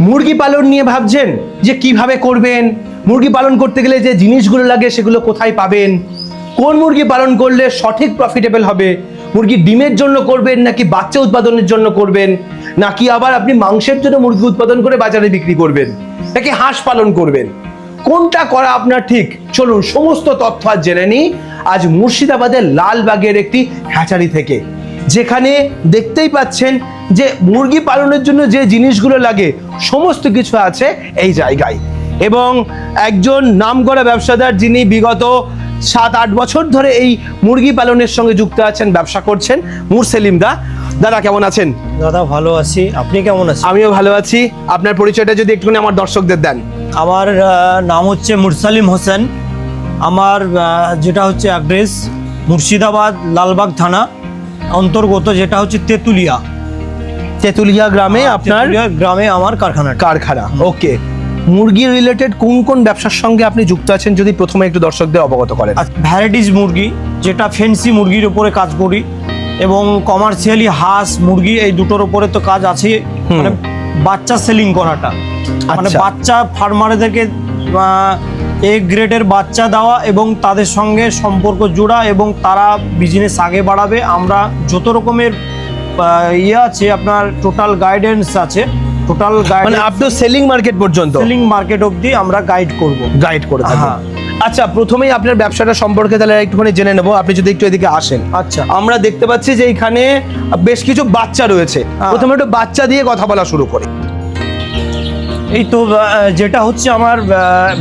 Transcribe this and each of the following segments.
মুরগি পালন নিয়ে ভাবছেন যে কীভাবে করবেন? মুরগি পালন করতে গেলে যে জিনিসগুলো লাগে সেগুলো কোথায় পাবেন? কোন মুরগি পালন করলে সঠিক প্রফিটেবল হবে? মুরগি ডিমের জন্য করবেন নাকি বাচ্চা উৎপাদনের জন্য করবেন? নাকি আবার আপনি মাংসের জন্য মুরগি উৎপাদন করে বাজারে বিক্রি করবেন? নাকি হাঁস পালন করবেন? কোনটা করা আপনার ঠিক? চলুন সমস্ত তথ্য আজ জেনে নিই। আজ মুর্শিদাবাদের লালবাগের একটি হ্যাচারি থেকে। যেখানে দেখতেই পাচ্ছেন যে মুরগি পালনের জন্য যে জিনিসগুলো লাগে সমস্ত কিছু আছে এই জায়গায়। এবং একজন নামকরা ব্যবসাদার যিনি বিগত সাত আট বছর ধরে এই মুরগি পালনের সঙ্গে যুক্ত আছেন ব্যবসা করছেন মুরসেলিম দা। দাদা কেমন আছেন? দাদা ভালো আছি। আপনি কেমন আছেন? আমিও ভালো আছি। আপনার পরিচয়টা যদি একটুখানি আমার দর্শকদের দেন। আমার নাম হচ্ছে মুরসালিম হোসেন। আমার যেটা হচ্ছে অ্যাড্রেস মুর্শিদাবাদ লালবাগ থানা। অন্তর্গত যেটা হচ্ছে তেঁতুলিয়া। তেঁতুলিয়া গ্রামে আপনার গ্রামে আমার কারখানাটা কারখানা ওকে। মুরগি রিলেটেড কোন কোন ব্যবসার সঙ্গে আপনি যুক্ত আছেন যদি প্রথমে একটু দর্শকদের অবগত করেন? ভ্যারাইটিস মুরগি যেটা ফেন্সি মুরগির উপরে কাজ করি এবং কমার্শিয়ালি হাঁস মুরগি এই দুটোর উপরে তো কাজ আছে মানে বাচ্চা সেলিং করাটা। মানে আচ্ছা। বাচ্চা ফার্মারদেরকে এ গ্রেডের বাচ্চা দেওয়া এবং তাদের সঙ্গে সম্পর্ক জোড়া এবং তারা বিজনেস আগে বাড়াবে। আমরা যত রকমের ইয়ে আছে আপনার টোটাল গাইডেন্স আছে। টোটাল মানে আপ টু সেলিং মার্কেট পর্যন্ত? সেলিং মার্কেট অবধি আমরা গাইড করব। গাইড করে থাকেন হ্যাঁ। আচ্ছা প্রথমেই আপনার ব্যবসাটা সম্পর্কে তাহলে একটুখানি জেনে নেব। আপনি যদি একটু এদিকে আসেন। আচ্ছা। আমরা দেখতে পাচ্ছি যে এখানে বেশ কিছু বাচ্চা রয়েছে। হ্যাঁ। প্রথমে একটু বাচ্চা দিয়ে কথা বলা শুরু করি। এই তো যেটা হচ্ছে আমার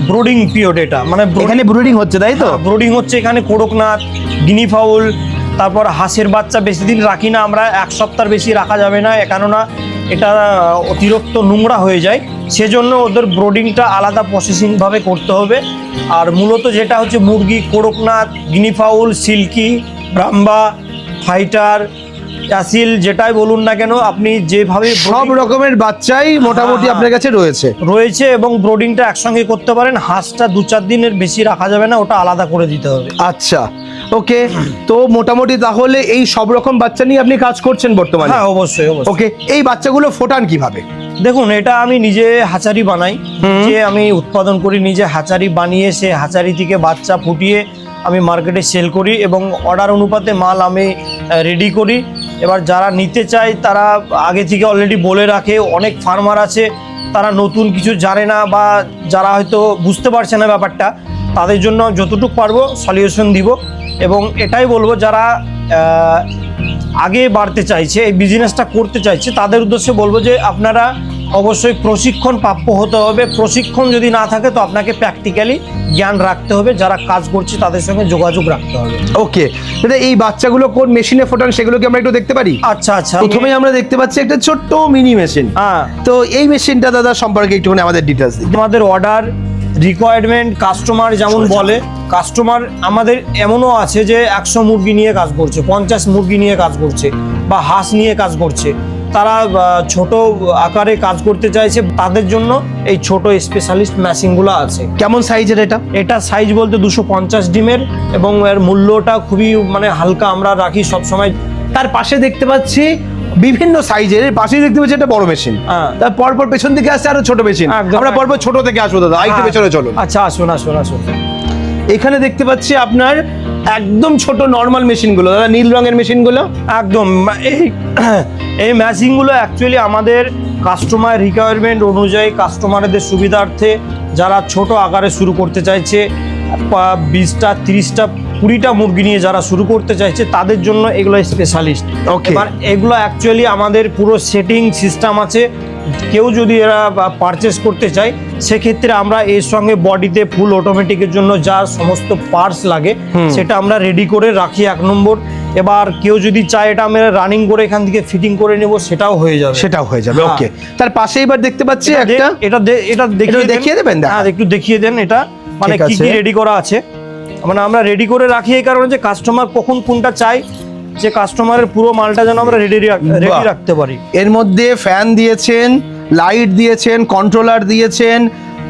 ব্রোডিং পিরিয়ড এটা। মানে এখানে ব্রুডিং হচ্ছে তাই তো? ব্রোডিং হচ্ছে এখানে কোড়কনাথ গিনি ফাউল তারপর হাঁসের বাচ্চা বেশি দিন রাখি না আমরা এক সপ্তাহ বেশি রাখা যাবে না কেননা এটা অতিরিক্ত নোংরা হয়ে যায়। সেজন্য ওদের ব্রোডিংটা আলাদা প্রসেসিংভাবে করতে হবে। আর মূলত যেটা হচ্ছে মুরগি Kadaknath guinea fowl silky Brahma fighter Aseel যেটাই বলুন না কেন আপনি যেভাবে সব রকমের বাচ্চাই মোটামুটি হ্যাঁ। আপনার কাছে রয়েছে। রয়েছে এবং ব্রোডিংটা একসঙ্গে করতে পারেন। হাঁসটা দু চার দিনের বেশি রাখা যাবে না ওটা আলাদা করে দিতে হবে। আচ্ছা। ওকে? তো মোটামুটি তাহলে এই সব রকম বাচ্চা নিয়ে আপনি কাজ করছেন বর্তমানে? হ্যাঁ অবশ্যই অবশ্যই। ওকে এই বাচ্চাগুলো ফোটান কীভাবে? দেখুন এটা আমি নিজে হাচারি বানাই। যে আমি উৎপাদন করি নিজে হাচারি বানিয়ে সে হাচারি থেকে বাচ্চা ফুটিয়ে আমি মার্কেটে সেল করি এবং অর্ডার অনুপাতে মাল আমি রেডি করি। এবার যারা নিতে চায় তারা আগে থেকে অলরেডি বলে রাখে। অনেক ফার্মার আছে তারা নতুন কিছু জানে না বা যারা হয়তো বুঝতে পারছে না ব্যাপারটা তাদের জন্য যতটুকু পারব সলিউশন দিব। এবং এটাই বলব যারা আগে বাড়তে চাইছে এই বিজনেসটা করতে চাইছে তাদের উদ্দেশ্যে বলব যে আপনারা অবশ্যই প্রশিক্ষণ প্রাপ্য হতে হবে। প্রশিক্ষণ যদি না থাকে তো আপনাকে প্র্যাকটিক্যালি জ্ঞান রাখতে হবে। যারা কাজ করছে তাদের সঙ্গে যোগাযোগ রাখতে হবে। ওকে দাদা এই বাচ্চাগুলো কোন মেশিনে ফোটান সেগুলো কি আমরা একটু দেখতে পারি? আচ্ছা আচ্ছা। প্রথমে আমরা দেখতে পাচ্ছি একটা ছোট্ট মিনি মেশিন হ্যাঁ। তো এই মেশিনটা দাদা সম্পর্কে একটুখানি আমাদের ডিটেলস দিন। আমাদের অর্ডার রিকোয়ারমেন্ট কাস্টমার যেমন বলে কাস্টমার আমাদের এমনও আছে যে একশো মুরগি নিয়ে কাজ করছে পঞ্চাশ মুরগি নিয়ে কাজ করছে বা হাঁস নিয়ে কাজ করছে। তারা ছোট আকারে কাজ করতে চাইছে তাদের জন্য এই ছোট স্পেশালিস্ট মেশিনগুলো আছে। কেমন সাইজের এটা? এটা সাইজ বলতে দুশো পঞ্চাশ ডিমের এবং এর মূল্যটা খুবই মানে হালকা আমরা রাখি সব সময় তার পাশে দেখতে পাচ্ছি বিভিন্ন সাইজের পাশেই দেখতে পাচ্ছি একটা বড় মেশিন হ্যাঁ। তার পরপর পেছন দিকে আসছে আরও ছোট মেশিন। আমরা পরপর ছোট থেকে আসব দাদা আরেকটু পেছনে চলুন। আচ্ছা আসুন আসুন আসুন। এখানে দেখতে পাচ্ছি আপনার একদম ছোট নর্মাল মেশিনগুলো দাদা নীল রঙের মেশিনগুলো একদম। এই এই ম্যাচিংগুলো অ্যাকচুয়ালি আমাদের কাস্টমার রিকোয়ারমেন্ট অনুযায়ী কাস্টমারদের সুবিধার্থে যারা ছোট আকারে শুরু করতে চাইছে বিশটা তিরিশটা কুড়িটা মুরগি নিয়ে যারা শুরু করতে চাইছে তাদের জন্য এগুলো স্পেশালিস্ট. এবার এগুলো অ্যাকচুয়ালি আমাদের পুরো সেটিং সিস্টেম আছে। কেউ যদি এরা পারচেস করতে চায় সেক্ষেত্রে আমরা এর সঙ্গে বডিতে ফুল অটোমেটিকের জন্য যা সমস্ত পার্টস লাগে সেটা আমরা রেডি করে রাখি এক নম্বর। এবার কেউ যদি চায় এটা আমরা রানিং করে এখান থেকে ফিটিং করে নেব সেটাও হয়ে যাবে। সেটাও হয়ে যাবে হ্যাঁ। ওকে তার পাশে এবার দেখতে পাচ্ছি একটা এটা এটা দেখিয়ে দেখিয়ে দেবেন দেখা? হ্যাঁ একটু দেখিয়ে দেন এটা। মানে কি কি রেডি করা আছে? মানে আমরা রেডি করে রাখি এই কারণে যে কাস্টমার কখন কোনটা চাই যে কাস্টমারের পুরো মালটা যেন আমরা রেডি রেডি রাখতে পারি। এর মধ্যে ফ্যান দিয়েছেন লাইট দিয়েছেন কন্ট্রোলার দিয়েছেন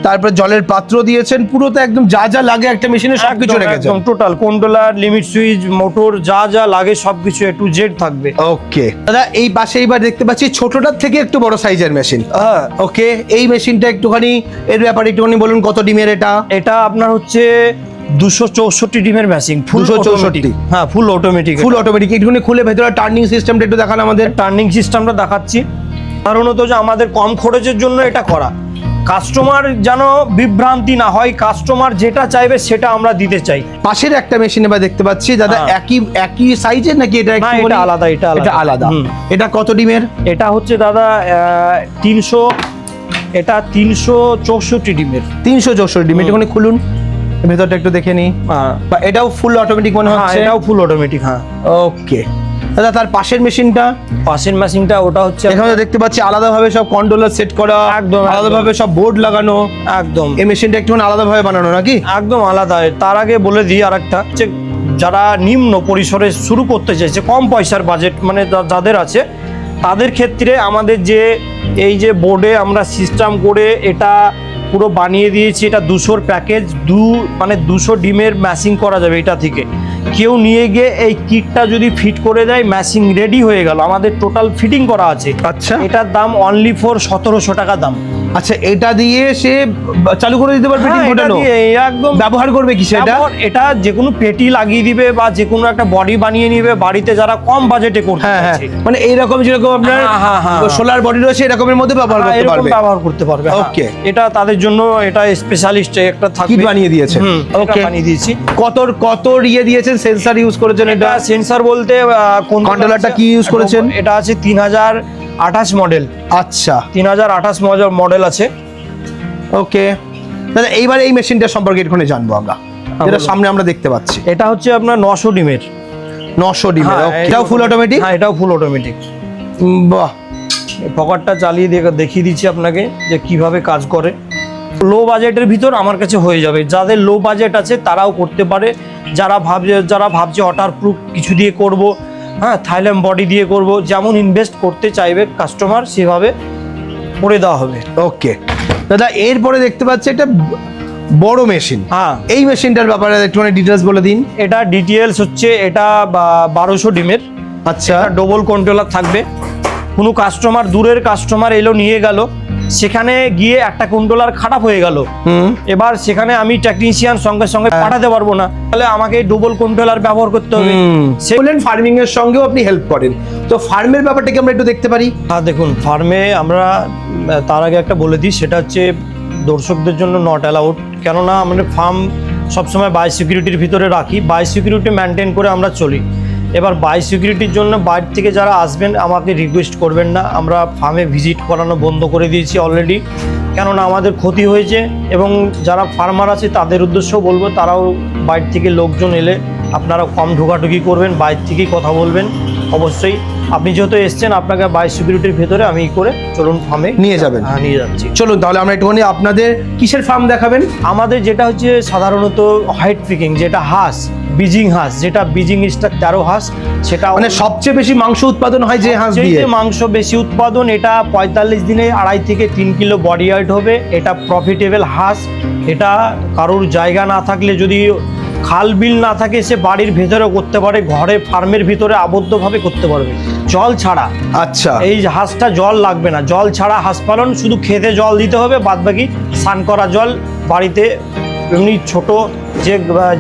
তারপর জলের পাত্র দিয়েছেন পুরো তো একদম যা যা লাগে একটা মেশিনে সবকিছু রেখেছেন। একদম total controller limit switch motor যা যা লাগে সবকিছু এ টু জেড থাকবে। ওকে দাদা এই পাশে এইবার দেখতে পাচ্ছি ছোটটার থেকে একটু বড় সাইজের মেশিন হ্যাঁ। ওকে এই মেশিনটা একটুখানি এর ব্যাপারে একটুখানি বলুন কত ডিমের এটা? এটা আপনার হচ্ছে দুশো চৌষট্টি ডিমের ম্যাচিং ফুল 264 অটোমেটিক হ্যাঁ ফুল অটোমেটিক ফুল অটোমেটিক একটুখানি খুলে ভেতরে টার্নিং সিস্টেমটা একটু দেখান আমাদের। টার্নিং সিস্টেমটা দেখাচ্ছি। সাধারণত যে আমাদের কম খরচের জন্য এটা করা। কাস্টমার যেন বিভ্রান্তি না হয় কাস্টমার যেটা চাইবে সেটা আমরা দিতে চাই। পাশের একটা মেশিন এবার দেখতে পাচ্ছি দাদা হ্যাঁ। একই একই সাইজের নাকি এটা এটা আলাদা এটা আলাদা। এটা আলাদা। এটা কত ডিমের? এটা হচ্ছে দাদা তিনশো এটা তিনশো চৌষট্টি ডিমের। তিনশো চৌষট্টি ডিম। একটুখানি খুলুন। ভেতরটা একটু দেখে নিই বা এটাও ফুল অটোমেটিক মনে হ্যাঁ, হচ্ছে? এটাও ফুল অটোমেটিক হ্যাঁ। ওকে দাদা তার পাশের মেশিনটা পাশের মেশিনটা ওটা হচ্ছে এখানে দেখতে পাচ্ছি আলাদাভাবে সব কন্ট্রোলার সেট করা একদম। আলাদাভাবে সব বোর্ড লাগানো। একদম। এই মেশিনটা একটুখানি আলাদাভাবে বানানো নাকি? একদম আলাদা। তার আগে বলে দিই আরেকটা যে যারা নিম্ন পরিসরে শুরু করতে চাইছে কম পয়সার বাজেট মানে যাদের আছে তাদের ক্ষেত্রে আমাদের যে এই যে বোর্ডে আমরা সিস্টেম করে এটা পুরো বানিয়ে দিয়েছি এটা দুশোর প্যাকেজ দু মানে দুশো ডিমের ম্যাশিং করা যাবে এটা থেকে। কেউ নিয়ে গিয়ে এই কিটটা যদি ফিট করে দেয় ম্যাশিং রেডি হয়ে গেল। আমাদের টোটাল ফিটিং করা আছে। আচ্ছা। এটার দাম অনলি ফোর সতেরোশো টাকা দাম। আচ্ছা এটা দিয়ে সে চালু করে দিতে পারবে হ্যাঁ, ডিম এটা ফোটানো একদম ব্যবহার করবে কি সেটা এটা? যে কোনো পেটি লাগিয়ে দিবে বা যে কোনো একটা বডি বানিয়ে নিবে বাড়িতে যারা কম বাজেটে করতে হ্যাঁ হ্যাঁ। মানে এইরকম যেরকম আপনার হ্যাঁ, হ্যাঁ, হ্যাঁ, হ্যাঁ। সোলার বডি রয়েছে এরকমের মধ্যে ব্যবহার হ্যাঁ, করতে পারবে। ব্যবহার করতে পারবে হ্যাঁ। Okay. এটা তাদের জন্য এটা স্পেশালিস্ট একটা থাকবে। বানিয়ে দিয়েছে ওকে বানিয়ে দিয়েছি। কত কত ইয়ে দিয়েছেন? সেন্সার ইউজ করেছেন এটা সেন্সর বলতে কোন Controller টা কি use করেছেন? এটা আছে তিন হাজার আঠাশ মডেল আচ্ছা। তিন হাজার আঠাশ মডেল আছে। ওকে দাদা এইবার এই মেশিনটা সম্পর্কে এখানে জানব আমরা। যেটা সামনে আমরা দেখতে পাচ্ছি। এটা হচ্ছে আপনার নশো ডিমের। নশো ডিমের হ্যাঁ, এটাও ফুল অটোমেটিক হ্যাঁ এটাও ফুল অটোমেটিক বাহ। পকেটটা চালিয়ে দিয়ে দেখিয়ে দিচ্ছি আপনাকে যে কীভাবে কাজ করে। লো বাজেটের ভিতর আমার কাছে হয়ে যাবে। যাদের লো বাজেট আছে তারাও করতে পারে। যারা ভাবছে যারা ভাবছে ওয়াটার প্রুফ কিছু দিয়ে করব হ্যাঁ থাইল্যান্ড বডি দিয়ে করব। যেমন ইনভেস্ট করতে চাইবে কাস্টমার সেভাবে করে দেওয়া হবে। ওকে দাদা এরপরে দেখতে পাচ্ছি এটা বড় মেশিন হ্যাঁ। এই মেশিনটার ব্যাপারে একটুখানি ডিটেলস বলে দিন। এটা ডিটেলস হচ্ছে এটা বারোশো ডিমের। আচ্ছা। ডবল কন্ট্রোলার থাকবে। কোনো কাস্টমার দূরের কাস্টমার এলো নিয়ে গেল। সেখানে গিয়ে একটা কন্ট্রোলার খারাপ হয়ে গেল। হুম। এবার সেখানে আমি টেকনিশিয়ান সঙ্গে সঙ্গে হ্যাঁ। পাঠাতে পারব না। তাহলে আমাকে ডবল কন্ট্রোলার ব্যবহার করতে হবে। সে বললেন ফার্মিং এর সঙ্গেও আপনি হেল্প করেন। তো ফার্মের ব্যাপারটাকে আমরা একটু দেখতে পারি। হ্যাঁ দেখুন ফার্মে আমরা তার আগে একটা বলে দিই সেটা হচ্ছে দর্শকদের জন্য নট অ্যালাউড কেননা আমাদের ফার্ম সবসময় বাই সিকিউরিটির ভিতরে রাখি। বাই সিকিউরিটি মেনটেন করে আমরা চলি। এবার বাই সিকিউরিটির জন্য বাইরে থেকে যারা আসবেন আমাকে রিকোয়েস্ট করবেন না। আমরা ফার্মে ভিজিট করানো বন্ধ করে দিয়েছি অলরেডি কেননা আমাদের ক্ষতি হয়েছে এবং যারা ফার্মার আছে তাদের উদ্দেশ্যও বলব তারাও বাইরে থেকে লোকজন এলে আপনারা কম ঢোকাঢুকি করবেন বাইরে থেকেই কথা বলবেন। অবশ্যই আপনি যেহেতু এসছেন আপনাকে বাই সিকিউরিটির ভেতরে আমি করে চলুন ফার্মে নিয়ে যাবেন। হ্যাঁ নিয়ে যাচ্ছি। চলুন তাহলে আমরা একটুখানি আপনাদের কিসের ফার্ম দেখাবেন? আমাদের যেটা হচ্ছে সাধারণত হাইট পিকিং যেটা হাঁস বিজিং হাঁস যেটা বিজিং স্টার তেরো হাঁস সেটা মানে সবচেয়ে বেশি মাংস উৎপাদন হয় যে হাঁস দিয়ে? মাংস বেশি উৎপাদন এটা পঁয়তাল্লিশ দিনে আড়াই থেকে তিন কিলো বডি ওয়েট হবে এটা প্রফিটেবল হাঁস এটা কারোর জায়গা না থাকলে যদি খাল বিল না থাকে সে বাড়ির ভেতরে করতে পারে ঘরে ফার্মের ভিতরে আবদ্ধভাবে করতে পারবে। জল ছাড়া। আচ্ছা। এই হাঁসটা জল লাগবে না জল ছাড়া হাঁস পালন শুধু খেতে জল দিতে হবে বাদ বাকি স্নান করা জল বাড়িতে এমনি ছোট যে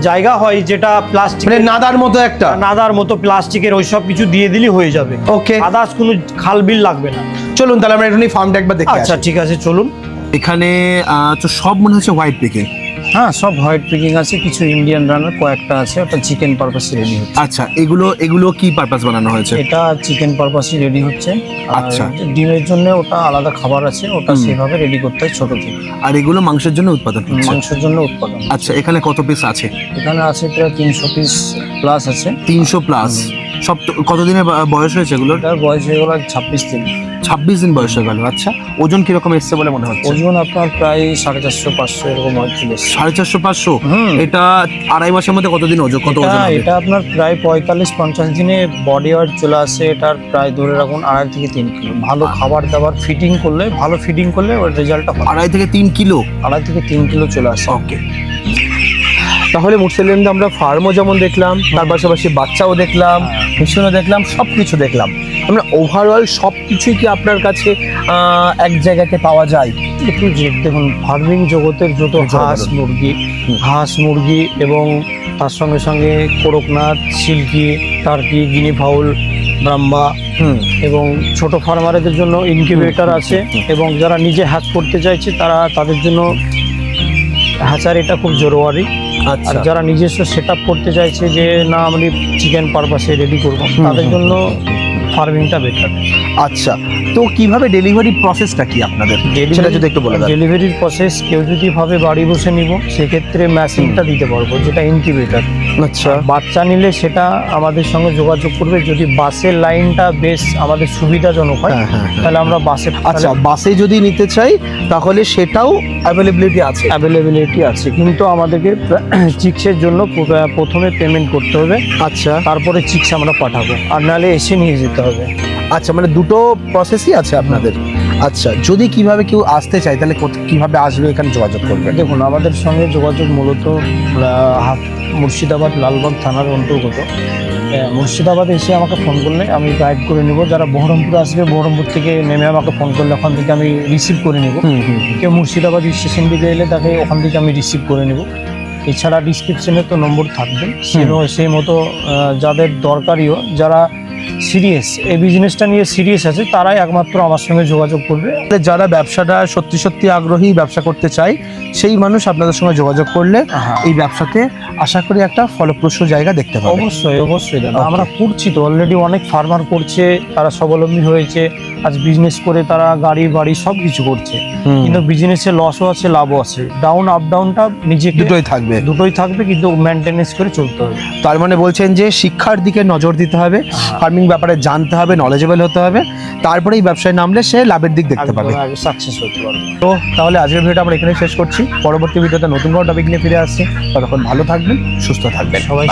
জায়গা হয় যেটা প্লাস্টিক মানে নাদার মতো একটা? নাদার মতো প্লাস্টিকের ওই সব কিছু দিয়ে দিলেই হয়ে যাবে। ওকে আদার্স কোনো খাল বিল লাগবে না। চলুন তাহলে আমরা একটুখানি ফার্মটা একবার দেখে আচ্ছা ঠিক আছে চলুন। এখানে তো সব মনে হচ্ছে হোয়াইট পিকিং হ্যাঁ সব হোয়াইট পিকিং আছে কিছু ইন্ডিয়ান রানার কয়েকটা আছে ওটা চিকেন পারপাসে রেডি হচ্ছে। আচ্ছা এগুলো এগুলো কি পারপাস বানানো হয়েছে? এটা চিকেন পারপাসে রেডি হচ্ছে। আচ্ছা। ডিমের জন্য ওটা আলাদা খাবার আছে ওটা সেভাবে রেডি করতে হয় ছোট থেকে। আর এগুলো মাংসের জন্য উৎপাদন হচ্ছে? মাংসের জন্য উৎপাদন। আচ্ছা এখানে কত পিস আছে? এখানে আছে প্রায় তিনশো পিস প্লাস আছে। তিনশো প্লাস সব কতদিনের বয়স হয়েছে এগুলোর? এটার বয়স হয়ে গেল ছাব্বিশ দিন। ছাব্বিশ দিন বয়স হয়ে গেল আচ্ছা। ওজন কীরকম এসছে বলে মনে হচ্ছে? ওজন আপনার প্রায় সাড়ে চারশো পাঁচশো এরকম হয় এসছে। সাড়ে চারশো পাঁচশো? এটা আড়াই মাসের মধ্যে কতদিন ওজন কত ওজন এটা আপনার প্রায় পঁয়তাল্লিশ পঞ্চাশ দিনে বডি ওয়েট চলে আসে এটার প্রায় ধরে রাখুন আড়াই থেকে তিন কিলো। ভালো খাবার দাবার ফিটিং করলে ভালো ফিটিং করলে ওর রেজাল্টটা আড়াই থেকে তিন কিলো? আড়াই থেকে তিন কিলো চলে আসে। ওকে তাহলে মুসলিমদের আমরা ফার্মও যেমন দেখলাম তার পাশাপাশি বাচ্চাও দেখলাম। মিশনও দেখলাম সব কিছু দেখলাম। আমরা ওভারঅল সব কিছুই কি আপনার কাছে এক জায়গাতে পাওয়া যায়? একটু যে- দেখুন ফার্মিং জগতের যত হাঁস মুরগি হাঁস মুরগি এবং তার সঙ্গে সঙ্গে Kadaknath silky turkey guinea fowl Brahma এবং ছোট ফার্মারদের জন্য ইনকিউবেটর আছে এবং যারা নিজে হ্যাচ করতে চাইছে তারা তাদের জন্য হ্যাচারিটা খুব জরুরি। আর আচ্ছা যারা নিজস্ব সেট করতে চাইছে যে না আমি চিকেন পারপাসে রেডি করব তাদের জন্য ফার্মিংটা বেটার আচ্ছা তো কীভাবে ডেলিভারি প্রসেসটা কি আপনাদের? সেটা যদি একটু বলে দেন। ডেলিভারির প্রসেস কেউ যদি ভাবে বাড়ি বসে নিব সেক্ষেত্রে মেশিনটা দিতে পারব যেটা ইনকিউবেটর আচ্ছা। বাচ্চা নিলে সেটা আমাদের সঙ্গে যোগাযোগ করবে। যদি বাসের লাইনটা বেশ আমাদের সুবিধাজনক হয় হ্যাঁ, হ্যাঁ, হ্যাঁ। তাহলে আমরা বাসে আচ্ছা বাসে যদি নিতে চাই তাহলে সেটাও অ্যাভেলেবিলিটি আছে? অ্যাভেলেবিলিটি আছে কিন্তু আমাদেরকে চিক্সের জন্য প্রথমে পেমেন্ট করতে হবে। আচ্ছা। তারপরে চিক্স আমরা পাঠাবো। আর নাহলে এসে নিয়ে যেতে হবে। আচ্ছা মানে দুটো প্রসেসই আছে আপনাদের? আচ্ছা যদি কীভাবে কেউ আসতে চায় তাহলে কীভাবে আসবে এখানে যোগাযোগ করবে? দেখুন আমাদের সঙ্গে যোগাযোগ মূলত মুর্শিদাবাদ লালবাগ থানার অন্তর্গত। মুর্শিদাবাদে এসে আমাকে ফোন করলে আমি গাইড করে নেব। যারা বহরমপুর আসবে বহরমপুর থেকে নেমে আমাকে ফোন করলে ওখান থেকে আমি রিসিভ করে নেব। কেউ মুর্শিদাবাদ স্টেশন দিকে এলে তাকে ওখান থেকে আমি রিসিভ করে নেব। এছাড়া ডিসক্রিপশনে তো নম্বর থাকবে। সেই মতো যাদের দরকারিও যারা সিরিয়াস এই বিজনেসটা নিয়ে সিরিয়াস আছে তারাই একমাত্র আমার সঙ্গে যোগাযোগ করবে। যারা ব্যবসাটা সত্যি সত্যি আগ্রহী ব্যবসা করতে চাই সেই মানুষ আপনাদের সঙ্গে যোগাযোগ করলে। এই ব্যবসাতে আশা করি একটা ফলপ্রসূ জায়গা দেখতে পাবো অবশ্যই অবশ্যই আমরা করছি তো অলরেডি অনেক ফার্মার করছে তারা স্বাবলম্বী হয়েছে। আজ বিজনেস করে তারা গাড়ি বাড়ি সব কিছু করছে। কিন্তু বিজনেসে লসও আছে লাভও আছে। ডাউন আপ ডাউনটা নিজে দুটোই থাকবে। দুটোই থাকবে কিন্তু মেনটেনেন্স করে চলতে হবে। তার মানে বলছেন যে শিক্ষার দিকে নজর দিতে হবে ফার্মিং ব্যাপারে জানতে হবে নলেজেবল হতে হবে তারপরে এই ব্যবসায় নামলে সে লাভের দিক দেখতে পাবে। সাকসেস হতে পারবে। তো তাহলে আজকের ভিডিওটা আমরা এখানে শেষ করছি। পরবর্তী ভিডিওতে নতুন কোনো টপিক নিয়ে ফিরে আসছি। ততক্ষণ ভালো থাকবেন সুস্থ থাকবেন। সবাই